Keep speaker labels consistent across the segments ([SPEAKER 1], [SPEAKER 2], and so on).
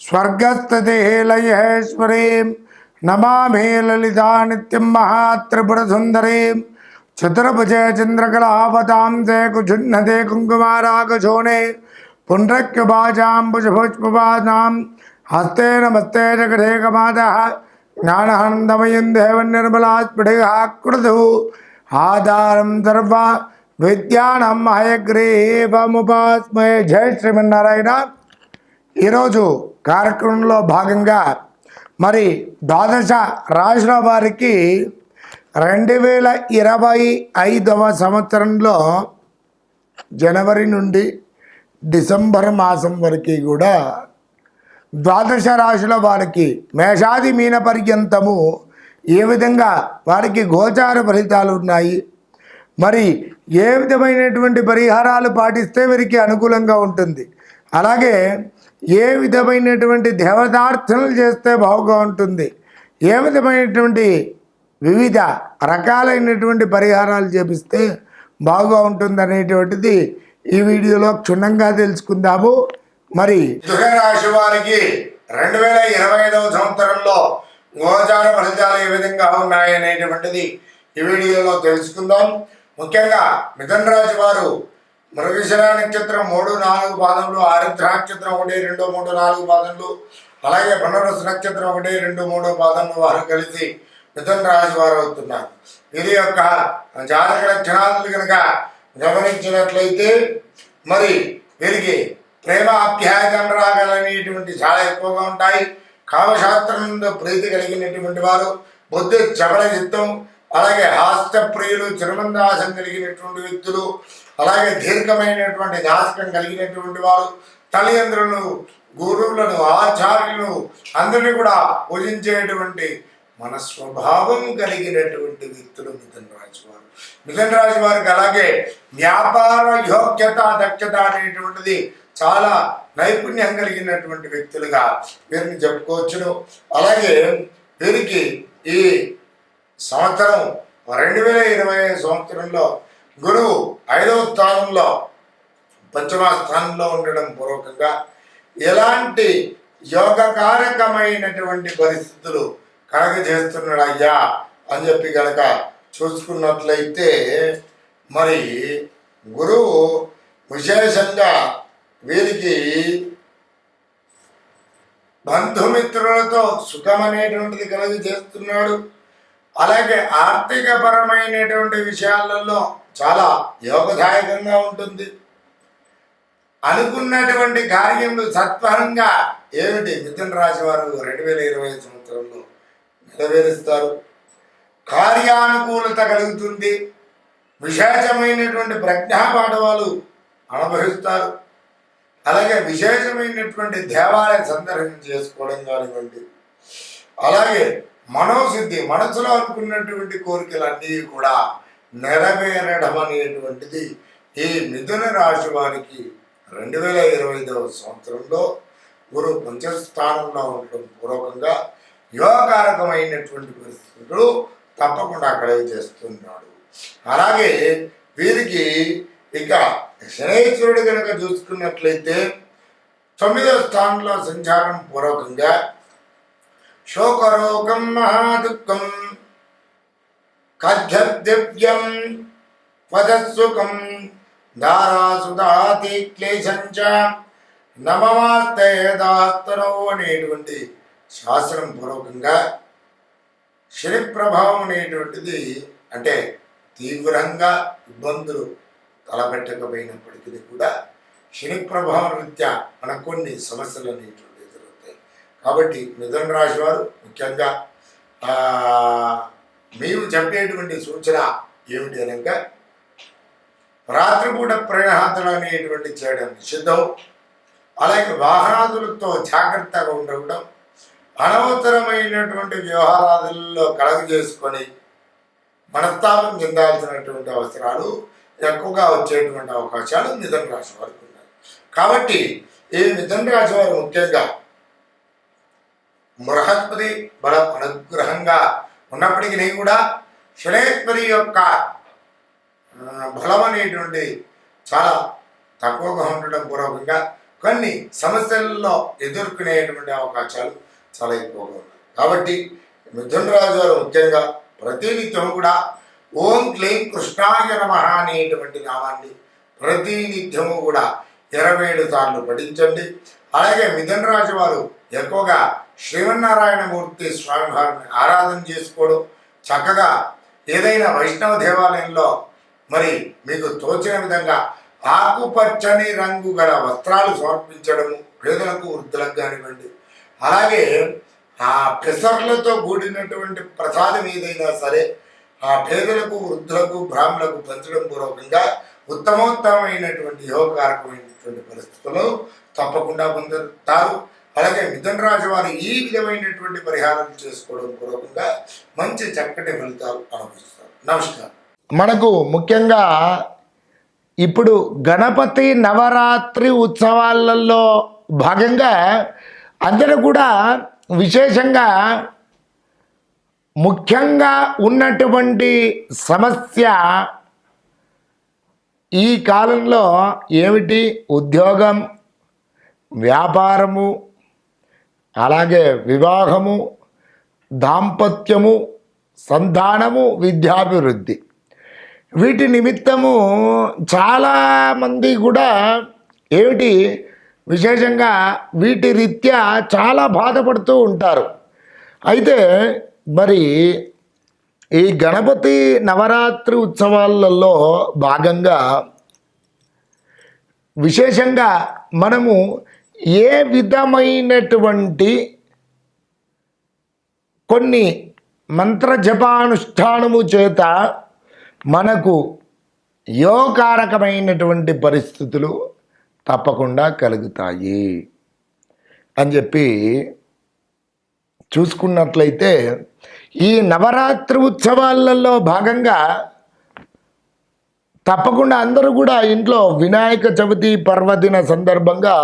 [SPEAKER 1] स्वर्गस्ततिहे लयहेश्वरीं नमामि ललिता नित्यम नित्यं महात्रिपुरसुन्दरीं। चंद्रकलावताम से कुछुन्न दे कुंकुमारागोने पुण्ड्रक्युभाजाम्बुजभुष्पवादां हस्ते नमस्ते जगधे कमादः ज्ञानहन्दमयं देवनिर्मलास्फुटिः कृतु सर्व विद्यानं जय श्रीमारायण ఈరోజు కార్యక్రమంలో భాగంగా మరి ద్వాదశ రాశుల వారికి రెండు వేల ఇరవై ఐదవ సంవత్సరంలో జనవరి నుండి డిసెంబర్ మాసం వరకు కూడా ద్వాదశ రాశుల వారికి మేషాది మీన పర్యంతము ఏ విధంగా వారికి గోచార ఫలితాలు ఉన్నాయి మరి ఏ విధమైనటువంటి పరిహారాలు పాటిస్తే వీరికి అనుకూలంగా ఉంటుంది. అలాగే ఏ విధమైనటువంటి దేవతార్థనలు చేస్తే బాగుగా ఉంటుంది? ఏ విధమైనటువంటి వివిధ రకాలైనటువంటి పరిహారాలు చేపిస్తే బాగా ఉంటుంది అనేటువంటిది ఈ వీడియోలో క్షుణ్ణంగా తెలుసుకుందాము. మరి రాశి వారికి రెండు వేల ఇరవై ఐదవ సంవత్సరంలో గోచార ఫలితాలు ఏ విధంగా ఉన్నాయి అనేటువంటిది ఈ వీడియోలో తెలుసుకుందాం. ముఖ్యంగా మిథున రాశి వారు మృగశిర నక్షత్రం మూడు నాలుగు పాదములు ఆరుద్ర నక్షత్రం ఒకటి రెండు మూడు నాలుగు పాదములు అలాగే పునరుస్ నక్షత్రం ఒకటి రెండు మూడు పాదములు వారు కలిసి మిథున రాశి వారు అవుతున్నారు. ఇది యొక్క జాతక లక్షణాలను కనుక గమనించినట్లయితే మరి వీరికి ప్రేమ అప్యాయత అనురాగాలనేటువంటి చాలా ఎక్కువగా ఉంటాయి. కామశాస్త్రం నుండి ప్రీతి కలిగినటువంటి వారు బుద్ధి చపల చిత్తం అలాగే హాస్య ప్రియులు చిరుమందాసం కలిగినటువంటి వ్యక్తులు అలాగే దీర్ఘమైనటువంటి నాశకం కలిగినటువంటి వారు తల్లిదండ్రులను గురువులను ఆచార్యులను అందరినీ కూడా పూజించేటువంటి మన స్వభావం కలిగినటువంటి వ్యక్తులు మిథున్ రాశి వారు మిథున్ రాశి వారికి అలాగే వ్యాపార యోగ్యత దక్షత అనేటువంటిది చాలా నైపుణ్యం కలిగినటువంటి వ్యక్తులుగా వీరిని చెప్పుకోవచ్చును. అలాగే వీరికి ఈ సంవత్సరం రెండు వేల ఇరవై సంవత్సరంలో గురువు ఐదవ స్థానంలో పంచమ స్థానంలో ఉండడం పూర్వకంగా ఎలాంటి యోగకారకమైనటువంటి పరిస్థితులు కలగజేస్తున్నాడు అయ్యా అని చెప్పి కనుక చూసుకున్నట్లయితే మరి గురువు విశేషంగా వీరికి బంధుమిత్రులతో సుఖం అనేటువంటిది చేస్తున్నాడు అలాగే ఆర్థిక పరమైనటువంటి విషయాలలో చాలా యోగదాయకంగా ఉంటుంది. అనుకున్నటువంటి కార్యములు సత్వరంగా ఏమిటి? మిథున రాశి వారు రెండు వేల ఇరవై సంవత్సరంలో నెరవేరుస్తారు. కార్యానుకూలత కలుగుతుంది. విశేషమైనటువంటి ప్రజ్ఞాపాఠవాలు అనుభవిస్తారు. అలాగే విశేషమైనటువంటి దేవాలయ సందర్శనం చేసుకోవడం కానివ్వండి. అలాగే మనోసిద్ధి మనసులో అనుకున్నటువంటి కోరికలన్నీ కూడా నెరవేరడం అనేటువంటిది ఈ మిథున రాశి వారికి రెండు వేల ఇరవై ఐదవ సంవత్సరంలో గురు పంచస్థానంలో ఉండడం పూర్వకంగా యోగకారకమైనటువంటి పరిస్థితులు తప్పకుండా అక్కడే చేస్తున్నాడు. అలాగే వీరికి ఇక శనేశ్వరుడు కనుక చూసుకున్నట్లయితే తొమ్మిదవ స్థానంలో సంచారం పూర్వకంగా శోకరోగం మహాదుఃఖం కథ్యదివ్యం పదసుఖం దారాసుదాతి క్లేశంచ నమమాస్తేదాస్తరో అనేటువంటి శాస్త్రం పూర్వకంగా శని ప్రభావం అనేటువంటిది అంటే తీవ్రంగా ఇబ్బందులు
[SPEAKER 2] తలపెట్టకపోయినప్పటికీ కూడా శని ప్రభావం రీత్యా మనకు కొన్ని సమస్యలు అనేటువంటి కాబట్టి మిథున రాశి వారు ముఖ్యంగా మేము చెప్పేటువంటి సూచన ఏమిటి అనగా రాత్రిపూట ప్రయాణాలు అనేటువంటి చేయడం నిషిద్ధం. అలాగే వాహనాదులతో జాగ్రత్తగా ఉండడం అనవసరమైనటువంటి వ్యవహారాదుల్లో కలగ చేసుకొని మనస్తాపం చెందాల్సినటువంటి అవసరాలు ఎక్కువగా వచ్చేటువంటి అవకాశాలు మిథున రాశి వారికి ఉన్నాయి. కాబట్టి ఈ మిథున రాశి వారు ముఖ్యంగా బృహస్పతి బల అనుగ్రహంగా ఉన్నప్పటికీ కూడా శనేశ్వరి యొక్క బలం అనేటువంటి చాలా తక్కువగా ఉండడం పూర్వకంగా కొన్ని సమస్యల్లో ఎదుర్కొనేటువంటి అవకాశాలు చాలా ఎక్కువగా ఉన్నాయి. కాబట్టి మిథున రాజు గారు ముఖ్యంగా ప్రతినిత్యం కూడా ఓం క్లీం కృష్ణాయ నమ అనేటువంటి నామాన్ని ప్రతినిత్యము కూడా ఇరవై ఏడు సార్లు పఠించండి. అలాగే మిథున రాజు వారు ఎక్కువగా శ్రీమన్నారాయణమూర్తి స్వామి వారిని ఆరాధన చేసుకోవడం చక్కగా ఏదైనా వైష్ణవ దేవాలయంలో మరి మీకు తోచిన విధంగా ఆకుపచ్చని రంగు గల వస్త్రాలు సమర్పించడము పేదలకు వృద్ధులకు కానివ్వండి. అలాగే ఆ పెసర్లతో కూడినటువంటి ప్రసాదం ఏదైనా సరే ఆ పేదలకు వృద్ధులకు బ్రాహ్మణులకు పంచడం పూర్వకంగా ఉత్తమోత్తమైనటువంటి యోగకారకమైనటువంటి పరిస్థితులు తప్పకుండా పొందుతారు. అలాగే మిథున రాశి వారు ఈ విధమైనటువంటి పరిహారం చేసుకోవడం పూర్వకంగా మంచి చక్కటి ఫలితాలు అనుభవిస్తారు. నమస్కారం.
[SPEAKER 1] మనకు ముఖ్యంగా ఇప్పుడు గణపతి నవరాత్రి ఉత్సవాలలో భాగంగా అందరూ కూడా విశేషంగా ముఖ్యంగా ఉన్నటువంటి సమస్య ఈ కాలంలో ఏమిటి? ఉద్యోగం వ్యాపారము అలాగే వివాహము దాంపత్యము సంతానము విద్యాభివృద్ధి. వీటి నిమిత్తము చాలామంది కూడా ఏమిటి? విశేషంగా వీటి రీత్యా చాలా బాధపడుతూ ఉంటారు. అయితే మరి ఈ గణపతి నవరాత్రి ఉత్సవాలలో భాగంగా విశేషంగా మనము ఏ విధమైనటువంటి కొన్ని మంత్ర జపానుష్ఠానము చేత మనకు యోగకారకమైనటువంటి పరిస్థితులు తప్పకుండా కలుగుతాయి అని చెప్పి చూసుకున్నట్లయితే ఈ నవరాత్రి ఉత్సవాలలో భాగంగా తప్పకుండా అందరూ కూడా ఇంట్లో వినాయక చవితి పర్వదిన సందర్భంగా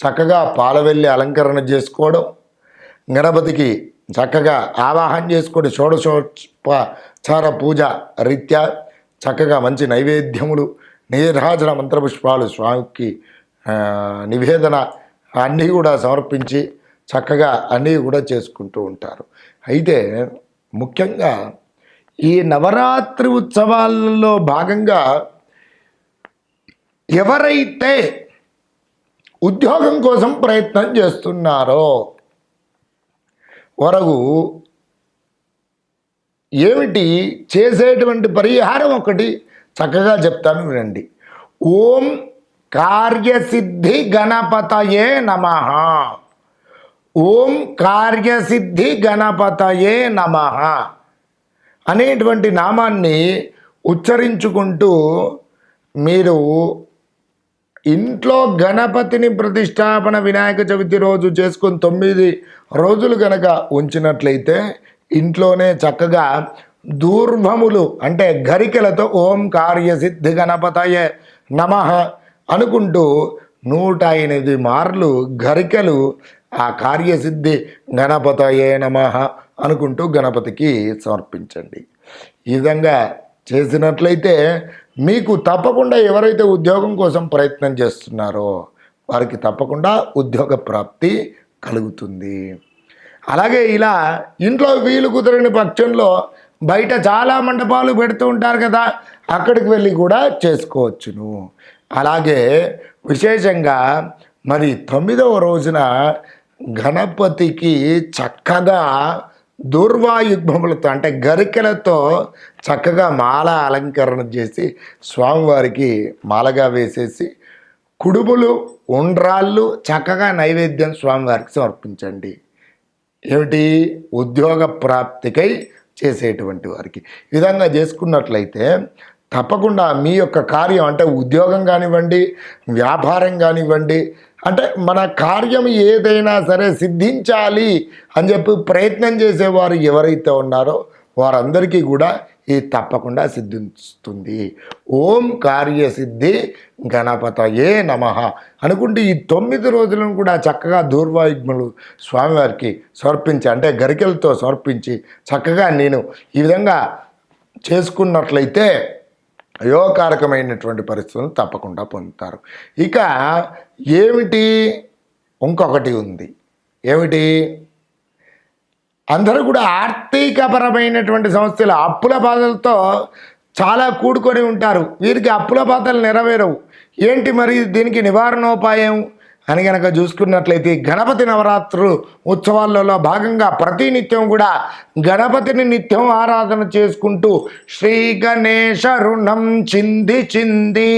[SPEAKER 1] చక్కగా పాలవెల్లి అలంకరణ చేసుకోవడం గణపతికి చక్కగా ఆవాహన చేసుకొని షోడశోపచార పూజ రీత్యా చక్కగా మంచి నైవేద్యములు నీరాజన మంత్రపుష్పాలు స్వామికి నివేదన అన్నీ కూడా సమర్పించి చక్కగా అన్నీ కూడా చేసుకుంటూ ఉంటారు. అయితే ముఖ్యంగా ఈ నవరాత్రి ఉత్సవాలలో భాగంగా ఎవరైతే ఉద్యోగం కోసం ప్రయత్నం చేస్తున్నారో. వరకు ఏమిటి చేసేటువంటి పరిహారం ఒకటి చక్కగా చెప్తాను వినండి. ఓం కార్యసిద్ధి గణపతయే నమ. ఓం కార్యసిద్ధి గణపతయే నమ అనేటువంటి నామాన్ని ఉచ్చరించుకుంటూ మీరు ఇంట్లో గణపతిని ప్రతిష్టాపన వినాయక చవితి రోజు చేసుకుని తొమ్మిది రోజులు గనక ఉంచినట్లయితే ఇంట్లోనే చక్కగా దూర్భములు అంటే గరికలతో ఓం కార్యసిద్ధి గణపతయే నమ అనుకుంటూ నూట ఎనిమిది మార్లు గరికలు ఆ కార్యసిద్ధి గణపతయే నమ అనుకుంటూ గణపతికి సమర్పించండి. ఈ విధంగా చేసినట్లయితే మీకు తప్పకుండా ఎవరైతే ఉద్యోగం కోసం ప్రయత్నం చేస్తున్నారో వారికి తప్పకుండా ఉద్యోగ ప్రాప్తి కలుగుతుంది. అలాగే ఇలా ఇంట్లో వీలు కుదరని పక్షంలో బయట చాలా మండపాలు పెడుతూ ఉంటారు కదా అక్కడికి వెళ్ళి కూడా చేసుకోవచ్చును. అలాగే విశేషంగా మరి తొమ్మిదవ రోజున గణపతికి చక్కగా దూర్వాయుగ్మములతో అంటే గరికలతో చక్కగా మాల అలంకరణ చేసి స్వామివారికి మాలగా వేసేసి కుడుములు ఉండ్రాళ్ళు చక్కగా నైవేద్యం స్వామివారికి సమర్పించండి. ఏమిటి? ఉద్యోగ ప్రాప్తికై చేసేటువంటి వారికి. ఈ విధంగా చేసుకున్నట్లయితే తప్పకుండా మీ యొక్క కార్యం అంటే ఉద్యోగం కానివ్వండి వ్యాపారం కానివ్వండి అంటే మన కార్యం ఏదైనా సరే సిద్ధించాలి అని చెప్పి ప్రయత్నం చేసేవారు ఎవరైతే ఉన్నారో వారందరికీ కూడా ఇది తప్పకుండా సిద్ధిస్తుంది. ఓం కార్యసిద్ధి గణపతయే నమ అనుకుంటే ఈ తొమ్మిది రోజులను కూడా చక్కగా దూర్వాయుగ్ములు స్వామివారికి సమర్పించి అంటే గరికెలతో సమర్పించి చక్కగా నేను ఈ విధంగా చేసుకున్నట్లయితే అయోకారకమైనటువంటి పరిస్థితులను తప్పకుండా పొందుతారు. ఇక ఏమిటి? ఇంకొకటి ఉంది. ఏమిటి? అందరూ కూడా ఆర్థికపరమైనటువంటి సమస్యలు అప్పుల బాధలతో చాలా కూడుకొని ఉంటారు. వీరికి అప్పుల బాధలు నెరవేరవు. ఏంటి మరి దీనికి నివారణోపాయం? అని గనక చూసుకున్నట్లయితే గణపతి నవరాత్రులు ఉత్సవాలలో భాగంగా ప్రతినిత్యం కూడా గణపతిని నిత్యం ఆరాధన చేసుకుంటూ శ్రీ గణేశ రుణం చింది చింది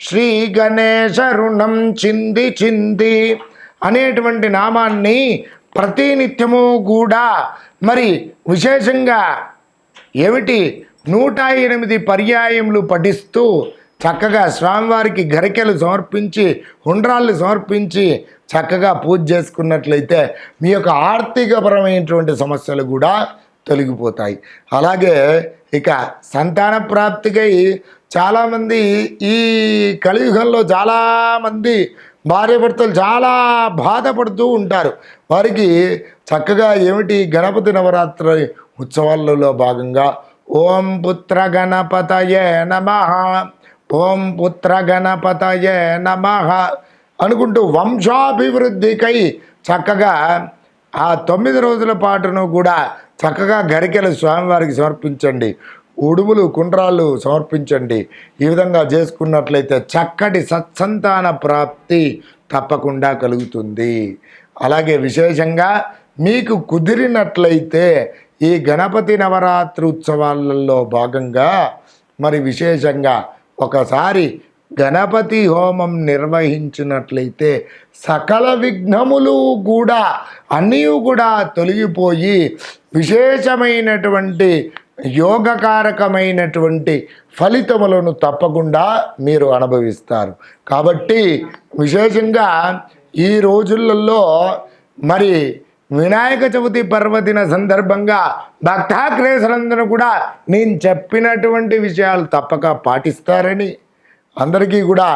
[SPEAKER 1] శ్రీ గణేశ రుణం చింది చింది అనేటువంటి నామాన్ని ప్రతినిత్యము కూడా మరి విశేషంగా ఏమిటి? నూట ఎనిమిది పర్యాయములు పఠిస్తూ చక్కగా స్వామివారికి గరికెలు సమర్పించి ఉండ్రాళ్ళు సమర్పించి చక్కగా పూజ చేసుకున్నట్లయితే మీ యొక్క ఆర్థికపరమైనటువంటి సమస్యలు కూడా తొలగిపోతాయి. అలాగే ఇక సంతాన ప్రాప్తికై చాలామంది ఈ కలియుగంలో చాలామంది భార్యాభర్తలు చాలా బాధపడుతూ ఉంటారు. వారికి చక్కగా ఏమిటి గణపతి నవరాత్రి ఉత్సవాలలో భాగంగా ఓం పుత్ర గణపతయే నమ ఓం పుత్ర గణపతయే నమ అనుకుంటూ వంశాభివృద్ధికై చక్కగా ఆ తొమ్మిది రోజుల పాటును కూడా చక్కగా గరికెలు స్వామివారికి సమర్పించండి. ఉడుములు కుండ్రాళ్ళు సమర్పించండి. ఈ విధంగా చేసుకున్నట్లయితే చక్కటి సత్సంతాన ప్రాప్తి తప్పకుండా కలుగుతుంది. అలాగే విశేషంగా మీకు కుదిరినట్లయితే ఈ గణపతి నవరాత్రి ఉత్సవాలలో భాగంగా మరి విశేషంగా ఒకసారి గణపతి హోమం నిర్వహించినట్లయితే సకల విఘ్నములు కూడా అన్నీ కూడా తొలగిపోయి విశేషమైనటువంటి యోగకారకమైనటువంటి ఫలితములను తప్పకుండా మీరు అనుభవిస్తారు. కాబట్టి విశేషంగా ఈ రోజులలో మరి వినాయక చవితి పర్వదిన సందర్భంగా భక్తాగ్రేసరందరూ కూడా నేను చెప్పినటువంటి విషయాలు తప్పక పాటిస్తారని. అందరికీ కూడా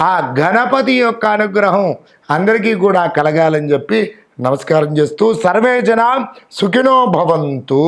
[SPEAKER 1] ఆ గణపతి యొక్క అనుగ్రహం అందరికీ కూడా కలగాలని చెప్పి నమస్కారం చేస్తూ సర్వే జన సుఖినో భవంతు.